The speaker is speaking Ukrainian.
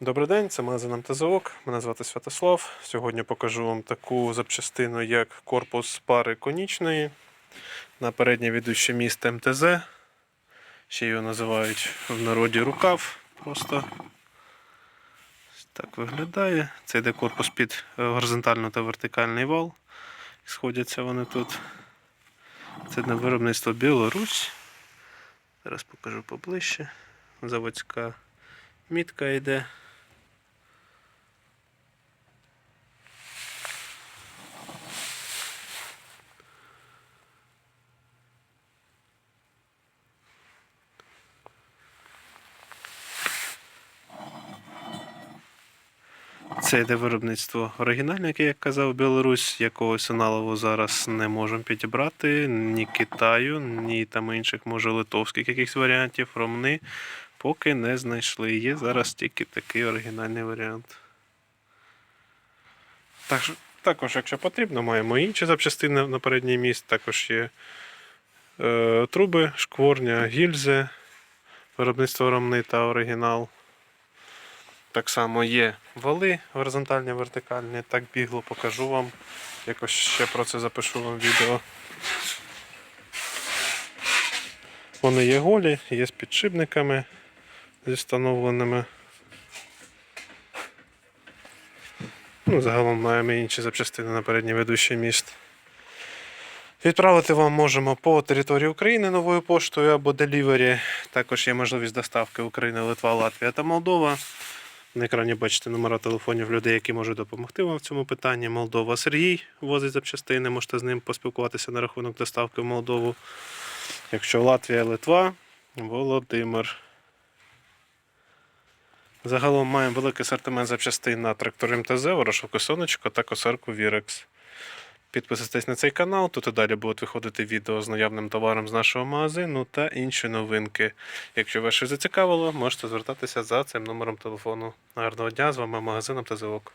Добрий день, це магазин МТЗОК. Мене звати Святослав. Сьогодні покажу вам таку запчастину, як корпус пари конічної на переднє ведуще міст МТЗ. Ще його називають в народі рукав. Просто так виглядає. Це йде корпус під горизонтальний та вертикальний вал. Сходяться вони тут. Це на виробництво Білорусь. Зараз покажу поближче. Заводська мітка йде. Це йде виробництво оригінальне, яке, як казав Білорусь, якогось аналогу зараз не можемо підібрати. Ні Китаю, ні там інших, може, литовських якихось варіантів. Ромни поки не знайшли. Є зараз тільки такий оригінальний варіант. Так, також, якщо потрібно, маємо інші запчастини на передній міст. Також є е, труби, шкворня, гільзи, виробництво ромни та оригінал. Так само є вали горизонтальні, вертикальні. Так бігло покажу вам. Якось ще про це запишу вам відео. Вони є голі, є з підшипниками зі встановленими. Ну, загалом маємо інші запчастини на передній ведущий міст. Відправити вам можемо по території України новою поштою або делівері. Також є можливість доставки України, Литва, Латвія та Молдова. На екрані бачите номера телефонів людей, які можуть допомогти вам в цьому питанні. Молдова Сергій возить запчастини, можете з ним поспілкуватися на рахунок доставки в Молдову. Якщо Латвія, Литва, Володимир. Загалом маємо великий асортимент запчастин на трактор МТЗ, ворошилку сонечко та косарку Вірекс. Підписуйтесь на цей канал, тут і далі будуть виходити відео з наявним товаром з нашого магазину та інші новинки. Якщо вас щось зацікавило, можете звертатися за цим номером телефону. Гарного дня, з вами магазин МТЗОК.